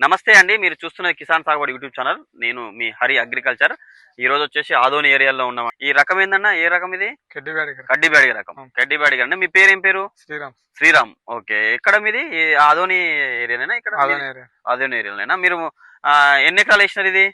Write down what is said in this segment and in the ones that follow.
నమస్తే అండి మీరు చూస్తున్న కిసాన్ సాగుబడి యూట్యూబ్ ఛానల్. నేను మీ హరి అగ్రికల్చర్. ఈ రోజు వచ్చేసి ఆదోని ఏరియాలో ఉన్నాం. ఈ రకం ఏందన్నా? ఏ రకం ఇది? కడ్డిబాడిగ రకం. కడ్డిబాడిగ అంటే మీ పేరు ఏం పేరు? శ్రీరామ్. శ్రీరామ్. ఓకే. ఎక్కడ మీది? ఆదోని ఏరియానేనా ఇక్కడ ఆదోని ఏరియా. ఏరియాలోనేనా? మీరు ఎన్ని ఎకరాలు వేసినారు ఇది?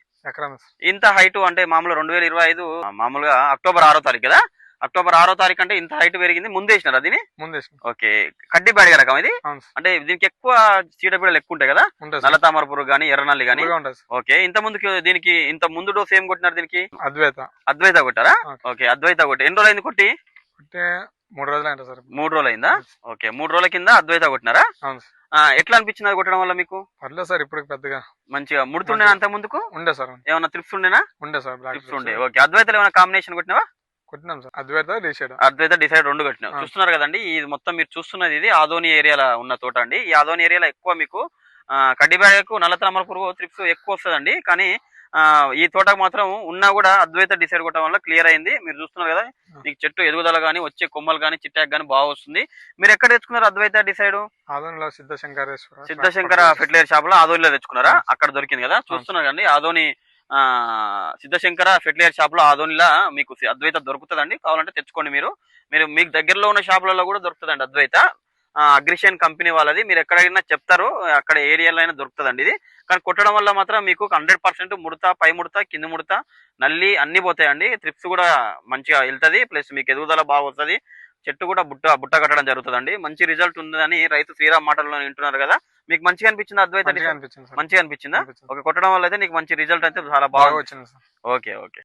ఇంత హైట్ అంటే మామూలు రెండు వేల ఇరవై ఐదు మామూలుగా అక్టోబర్ ఆరో తారీఖు కదా? అక్టోబర్ ఆరో తారీఖు అంటే ఇంత హైట్ పెరిగింది ముందు వేసినారు అది ముందే ఓకే. కడ్డిబాడిగ రకం ఇది. అంటే దీనికి ఎక్కువ చీడపీడలు ఎక్కువ ఉంటాయి కదా? ఉంటుంది సార్. నల్ల తామర పురుగు కానీ ఎర్రనల్లి సార్. ఓకే. ఇంత ముందుకి దీనికి ఇంత ముందు డోస్ ఏం కొట్టినారు దీనికి? అద్వైత. అద్వైత కొట్టారా? ఓకే. అద్వైత కొట్టి. ఎన్ని రోజులు అయింది కొట్టి మూడు రోజులు అయింది సార్. మూడు రోజులు అయిందా ఓకే మూడు రోజుల కింద అద్వైత కొట్టినారా? ఎట్లా అనిపించింది కొట్టడం వల్ల మీకు? పర్లేదు సార్ ఇప్పుడు పెద్దగా. మంచిగా ముడుతుండేనా అంత ముందుకు? ఉండే సార్ ఏమైనా త్రిప్స్ ఉండేనా? ఉండే సార్ త్రిప్స్ ఉండే. ఓకే అద్వైతలో ఏమైనా కాంబినేషన్ కొట్టినావా? కొట్టినాం సార్. అద్వైత డిసైడ్ రెండు కట్టినావు ఆ. చూస్తున్నారు కదండి ఇది మొత్తం మీరు చూస్తున్నది ఇది ఆదోని ఏరియాలో ఉన్న తోట అండి. ఈ ఆదోని ఏరియాలో ఎక్కువ మీకు కడ్డిబాయకు నల్ల తామర పురుగు త్రిప్స్ ఎక్కువ వస్తుందండి. కానీ ఆ, ఈ తోటకు మాత్రం ఉన్నా కూడా అద్వైత డిసైడ్ కొట్టడం వల్ల క్లియర్ అయింది. మీరు చూస్తున్నారు కదా. మీకు చెట్టు ఎదుగుదల కానీ వచ్చే కొమ్మలు కానీ చిట్టాక్ కానీ బాగా వస్తుంది. మీరు ఎక్కడ తెచ్చుకున్నారు అద్వైత డిసైడ్? ఆదోనిలో సిద్ధశంకరేశ్వర సిద్ధశంకర ఫెర్టిలైజర్ షాప్లో ఆదోనిలో తెచ్చుకున్నారా? అక్కడ దొరికింది కదా చూస్తున్నారు కండి ఆదోని సిద్ధశంకర ఫెర్టిలైజర్ షాప్లో ఆదోనిలా మీకు అద్వైత దొరుకుతుందండి. కావాలంటే తెచ్చుకోండి మీరు. మీరు మీకు దగ్గరలో ఉన్న షాపులలో కూడా దొరుకుతుందండి అద్వైత. అగ్రిషన్ కంపెనీ వాళ్ళది. మీరు ఎక్కడైనా చెప్తారు అక్కడ ఏరియాలో అయినా దొరుకుతుందండి ఇది. కానీ కొట్టడం వల్ల మాత్రం మీకు హండ్రెడ్ పర్సెంట్ ముడత పై ముడత కింద ముడత నల్లి అన్ని పోతాయండి. త్రిప్స్ కూడా మంచిగా వెళ్తది. ప్లస్ మీకు ఎదుగుదల బాగా వస్తుంది. చెట్టు కూడా బుట్ట బుట్ట కట్టడం జరుగుతుందండి. మంచి రిజల్ట్ ఉందని రైతు శ్రీరామ్ మాటల్లో వింటున్నారు కదా. మీకు మంచిగా అనిపించింది అద్వైత మంచిగా అనిపించింది. ఓకే కొట్టడం వల్ల అయితే నీకు మంచి రిజల్ట్ అయితే చాలా బాగా వచ్చింది ఓకే ఓకే.